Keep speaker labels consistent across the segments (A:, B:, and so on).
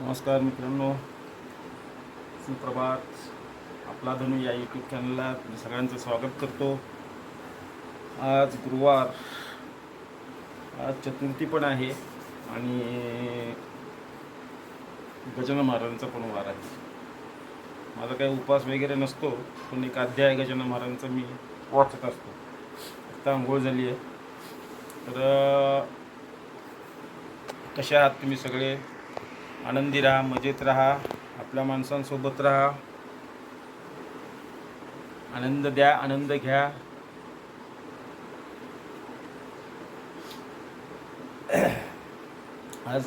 A: नमस्कार मित्रांनो. सुप्रभात. आपला धनु या यूट्यूब चॅनलला मी सगळ्यांचं स्वागत करतो. आज गुरुवार. आज चतुर्थी पण आहे आणि गजानन महाराजांचा पण वार आहे. माझा काही उपवास वगैरे नसतो पण एक अध्याय गजानन महाराजांचा मी वाचत असतो. आता आंघोळ झाली आहे. तर कशा आहात तुम्ही सगळे? आनंदी राहा मजेत राहा आपल्या माणसांसोबत राहा. आनंद द्या आनंद घ्या. आज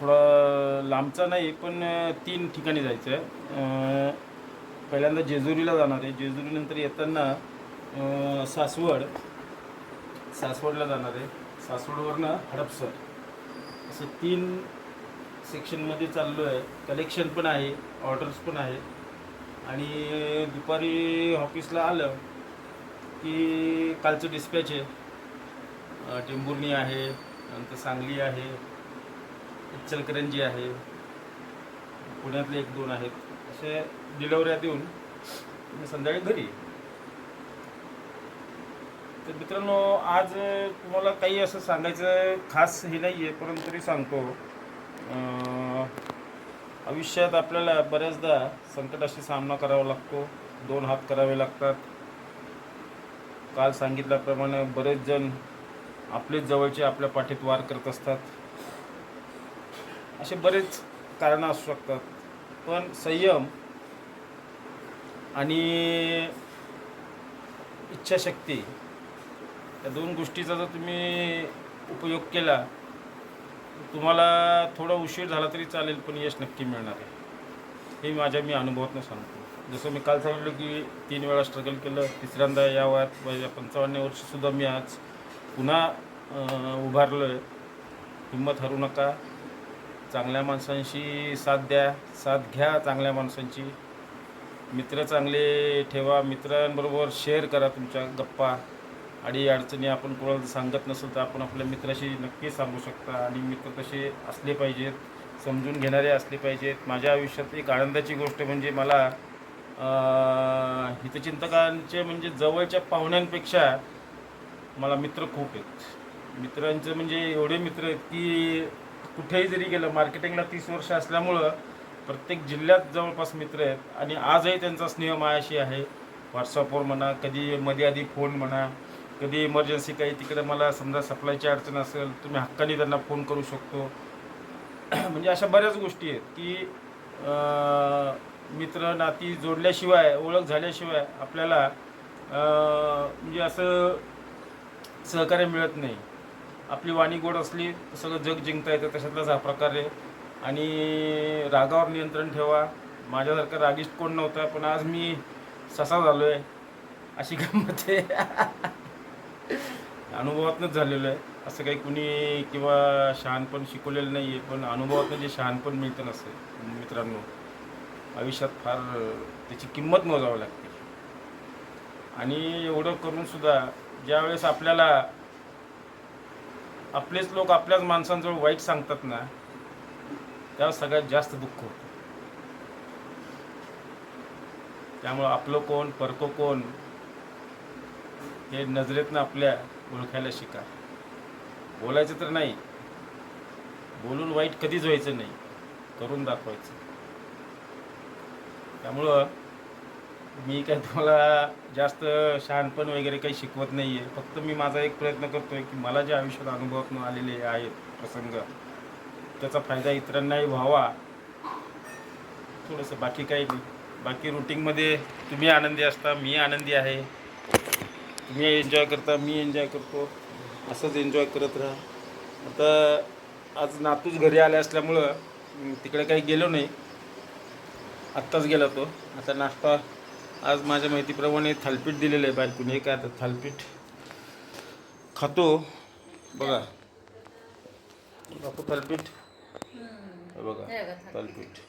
A: थोडं लांबचा नाही पण तीन ठिकाणी जायचं आहे पहिल्यांदा जेजुरीला जाणार आहे. जेजुरीनंतर येताना सासवड. सासवडला जाणार आहे. सासवडवरनं हडपसर. असं तीन सेक्शनमध्ये चाललो आहे. कलेक्शन पण आहे ऑर्डर्स पण आहे. आणि दुपारी ऑफिसला आलं की कालचं डिस्पॅच आहे. अं, टेंभुर्णी आहे नंतर सांगली आहे इचलकरंजी आहे पुण्यातले एक दोन आहेत. असे डिलेवऱ्या देऊन संध्याकाळी घरी. तर मित्रांनो आज तुम्हाला काही असं सांगायचं खास हे नाही आहे परंतु तरी सांगतो. आयुष्यात आपल्याला बऱ्याचदा संकटाशी सामना करावा लागतो. दोन हात करावे लागतात. काल सांगितल्याप्रमाणे बरेच जण आपलेच जवळचे आपल्या पाठीत वार करत असतात. असे बरेच कारणं असू शकतात. पण संयम आणि इच्छाशक्ती या दोन गोष्टीचा जर तुम्ही उपयोग केला तुम्हाला थोडा उशीर झाला तरी चालेल पण यश नक्की मिळणार आहे. हे माझ्या मी अनुभवातनं सांगतो. जसं मी काल सांगितलं की तीन वेळा स्ट्रगल केलं तिसऱ्यांदा या वयात माझ्या पंचावन्न वर्षसुद्धा मी आज पुन्हा उभारलो आहे हिंमत हरू नका. चांगल्या माणसांशी साथ द्या. साथ घ्या चांगल्या माणसांची. मित्र चांगले ठेवा. मित्रांबरोबर शेअर करा तुमच्या गप्पा. आणि अडचणी आपण कोणाला सांगत नसेल तर आपण आपल्या मित्राशी नक्की सांगू शकता. आणि मित्र तसे असले पाहिजेत समजून घेणारे असले पाहिजेत. माझ्या आयुष्यात एक आनंदाची गोष्ट म्हणजे मला हितचिंतकांचे म्हणजे जवळच्या पाहुण्यांपेक्षा मला मित्र खूप आहेत. मित्रांचं म्हणजे एवढे मित्र आहेत की कुठेही जरी गेलं मार्केटिंगला तीस वर्ष असल्यामुळं प्रत्येक जिल्ह्यात जवळपास मित्र आहेत. आणि आजही त्यांचा स्नेह मायाशी आहे. व्हॉट्सअपवर म्हणा कधी मध्ये आधी फोन म्हणा कधी इमर्जन्सी काही तिकडे मला समजा सप्लायची अडचण असेल तुम्ही हक्काने त्यांना फोन करू शकतो. म्हणजे अशा बऱ्याच गोष्टी आहेत की मित्र नाती जोडल्याशिवाय ओळख झाल्याशिवाय आपल्याला म्हणजे असं सहकार्य मिळत नाही. आपली वाणी गोड असली तर सगळं जग जिंकता येतं तशातलाच हा प्रकार आहे. आणि रागावर नियंत्रण ठेवा. माझ्यासारखं रागिष्ट कोण नव्हता पण आज मी ससा झालो आहे अशी गंमत आहे. अनुभवातनंच झालेलं आहे. असं काही कुणी किंवा शहाणपण शिकवलेलं नाही आहे पण अनुभवातनं जे शहाणपण मिळतं नसेल मित्रांनो आयुष्यात फार त्याची किंमत मोजावं लागते. आणि एवढं करून सुद्धा ज्यावेळेस आपल्याला आपलेच लोक आपल्याच माणसांजवळ वाईट सांगतात ना त्यावर सगळ्यात जास्त दुःख होतं. त्यामुळं आपलं कोण परको कोण हे नजरेतनं आपल्या ओळखायला शिका. बोलायचं तर नाही. बोलून वाईट कधीच व्हायचं नाही. करून दाखवायचं. त्यामुळं मी काय तुम्हाला जास्त शहाणपण वगैरे काही शिकवत नाही आहे फक्त मी माझा एक प्रयत्न करतो आहे की मला जे आयुष्यात अनुभवातून आलेले आहेत प्रसंग त्याचा फायदा इतरांनाही व्हावा. थोडंसं बाकी काही नाही. बाकी रुटीनमध्ये तुम्ही आनंदी असता मी आनंदी आहे. तुम्ही एन्जॉय करता मी एन्जॉय करतो. असंच एन्जॉय करत राहा. आता आज नातूच घरी आले असल्यामुळं तिकडे काही गेलो नाही. आत्ताच गेला तो. आता नाश्ता आज माझ्या माहितीप्रमाणे थालपीठ दिलेलं आहे बायकोने हे काय आता थालपीठ? खातो. बघा. बापू थालपीठ. बघा थालपीठ.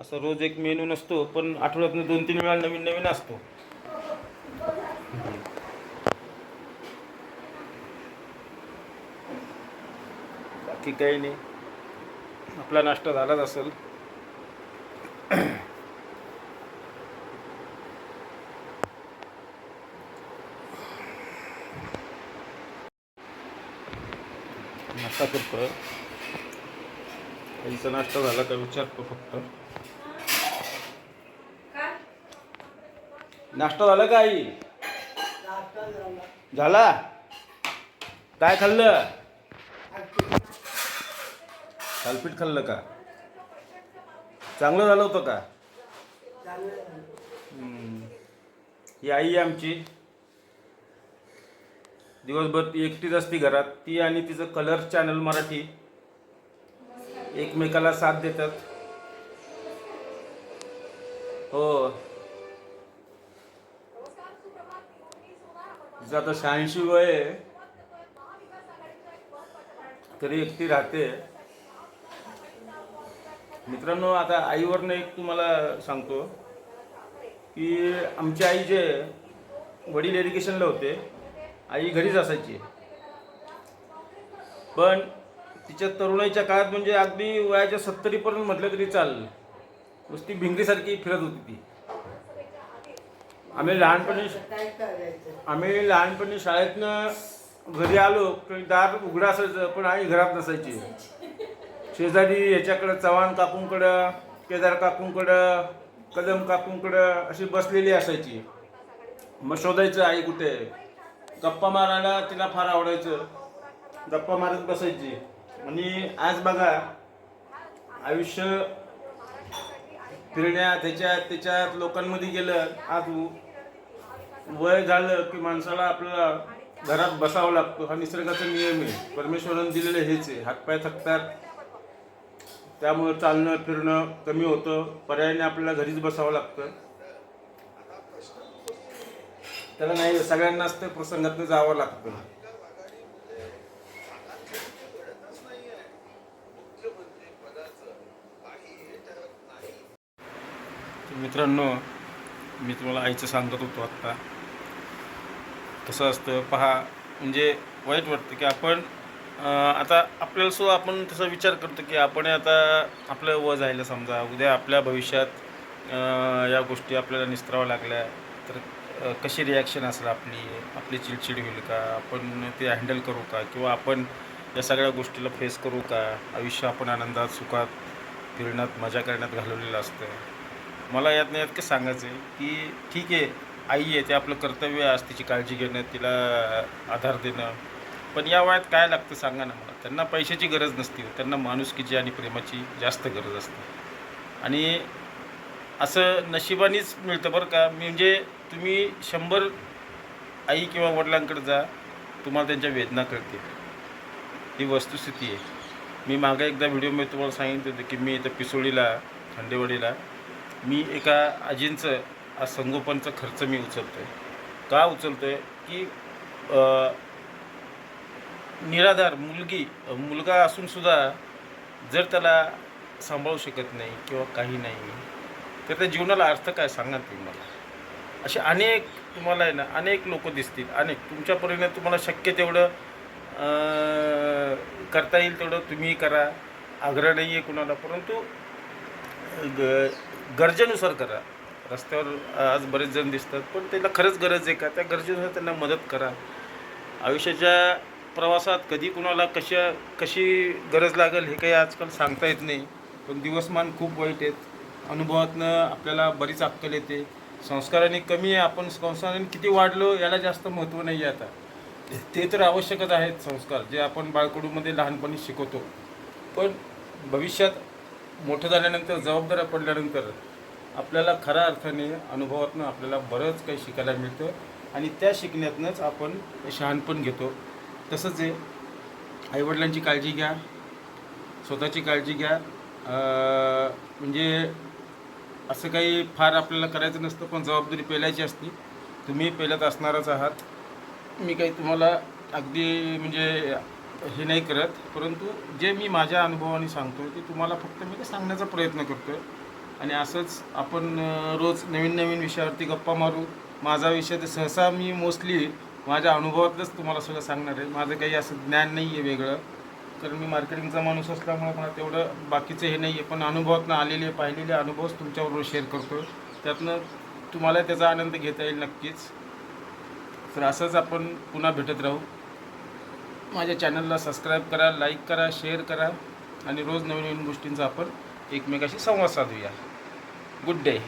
A: असं रोज एक मेनू नसतो पण आठवड्यातनं दोन तीन वेळा नवीन नवीन असतो. बाकी काही नाही. आपला नाश्ता झालाच असेल. नाश्ता करतो आईचा नाश्ता झाला का विचारतो फक्त. नाश्ता झाला का आई? झाला. काय खाल्लं? थालपीठ खाल्लं का? चांगलं झालं होतं का? ही आई आहे आमची. दिवसभर ती एकटीच असते घरात. ती आणि तिचं कलर चॅनल मराठी. एकमेकाला साथ देतात. हो. तिचं आता शहाऐंशी वय आहे. तरी एकटी राहते. मित्रांनो आता आईवरनं एक तुम्हाला सांगतो की आमची आई जे वडील एज्युकेशनला होते आई घरीच असायची. पण तिच्या तरुणाईच्या काळात म्हणजे अगदी वयाच्या सत्तरीपर्यंत म्हटलं तरी चाल नुसती भिंगरीसारखी फिरत होती ती. आम्ही लहानपणी आम्ही लहानपणी शाळेतनं घरी आलो की दार उघडं असायचं पण आई घरात नसायची. शेजारी ह्याच्याकडं चव्हाण काकूंकडं केदार काकूंकडं कदम काकूंकडं अशी बसलेली असायची. मग शोधायचं आई कुठे गप्पा मारायला तिला फार आवडायचं. गप्पा मारत बसायची. आणि आज बघा आयुष्य फिरण्यात ह्याच्यात त्याच्यात लोकांमध्ये गेलं आज वय झालं की माणसाला आपल्याला घरात बसावं लागतं. हा निसर्गाचा नियम आहे. परमेश्वरानं दिलेलं हेच आहे. हातपाय थकतात त्यामुळं चालणं फिरणं कमी होतं. पर्यायाने आपल्याला घरीच बसावं लागतं. त्याला नाही सगळ्यांनाच ते प्रसंगातनं जावं लागतं. मित्रांनो मी तुम्हाला आईचं सांगत होतो आत्ता तसं असतं पहा म्हणजे वाईट वाटतं की आपण आता आपल्याला सुद्धा आपण तसा विचार करतो की आपण आता आपलं व जायला समजा उद्या आपल्या भविष्यात या गोष्टी आपल्याला निस्तराव्या लागल्या तर कशी रिॲक्शन असेल आपली? आपली चिडचिड होईल का? आपण ते हँडल करू का? किंवा आपण या सगळ्या गोष्टीला फेस करू का? आयुष्य आपण आनंदात सुखात फिरण्यात मजा करण्यात घालवलेलं असतं. मला यात नाही यात सांगायचं आहे की ठीक आहे आई आहे ते आपलं कर्तव्य आहे आज तिची काळजी घेणं तिला आधार देणं. पण या वयात काय लागतं सांगा ना मला. त्यांना पैशाची गरज नसते. त्यांना माणुसकीची आणि प्रेमाची जास्त गरज असते. आणि असं नशिबानेच मिळतं बरं का. मी म्हणजे तुम्ही शंभर आई किंवा वडिलांकडे जा तुम्हाला त्यांच्या वेदना कळतील. ही वस्तुस्थिती आहे. मी मागे एकदा व्हिडिओमध्ये तुम्हाला सांगितलं होतं की मी इथं पिसोळीला खंडेवाडीला मी एका आजींचं आज संगोपनचा खर्च मी उचलतो आहे का उचलतो आहे की निराधार मुलगी मुलगा असूनसुद्धा जर त्याला सांभाळू शकत नाही किंवा काही नाही तर त्या जीवनाला अर्थ काय सांगा तुम्ही मला? असे अनेक तुम्हाला आहे ना अनेक लोक दिसतील. अनेक. तुमच्या परीने तुम्हाला शक्य तेवढं करता येईल तेवढं तुम्ही करा. आग्रह नाही आहे कुणाला परंतु ग गरजेनुसार करा. रस्त्यावर आज बरेच जण दिसतात पण त्याला खरंच गरज आहे का? त्या गरजेनुसार त्यांना मदत करा. आयुष्याच्या प्रवासात कधी कुणाला कशा कशी गरज लागेल हे काही आजकाल सांगता येत नाही. पण दिवसमान खूप वाईट आहेत. अनुभवातनं आपल्याला बरीच अक्कल येते. संस्काराने कमी आहे. आपण संस्काराने किती वाढलो याला जास्त महत्त्व नाही आहे आता. ते तर आवश्यकच आहेत संस्कार जे आपण बाळकडूमध्ये लहानपणी शिकवतो. पण भविष्यात मोठं झाल्यानंतर जबाबदाऱ्या पडल्यानंतर आपल्याला खऱ्या अर्थाने अनुभवातनं आपल्याला बरंच काही शिकायला मिळतं आणि त्या शिकण्यातनंच आपण शहाणपण घेतो. तसंच आहे आईवडिलांची काळजी घ्या स्वतःची काळजी घ्या. म्हणजे असं काही फार आपल्याला करायचं नसतं पण जबाबदारी पेलायची असती. तुम्ही पेलत असणारच आहात. मी काही तुम्हाला अगदी म्हणजे हे नाही करत परंतु जे मी माझ्या अनुभवाने सांगतो ते तुम्हाला फक्त मी ते सांगण्याचा प्रयत्न करतो आहे आणि असंच आपण रोज नवीन नवीन विषयावरती गप्पा मारू. माझा विषय तर सहसा मी मोस्टली माझ्या अनुभवातलंच तुम्हाला सगळं सांगणार आहे. माझं काही असं ज्ञान नाही आहे वेगळं. कारण मी मार्केटिंगचा माणूस असल्यामुळे मला तेवढं बाकीचं हे नाही आहे पण अनुभवातनं आलेले पाहिलेले अनुभवच तुमच्याबरोबर शेअर करतो त्यातनं तुम्हाला त्याचा आनंद घेता येईल नक्कीच. तर असंच आपण पुन्हा भेटत राहू. माझ्या चॅनलला सबस्क्राईब करा लाईक करा शेअर करा आणि रोज नवीन नवीन गोष्टींचा आपण एकमेकाशी संवाद साधूया. Good day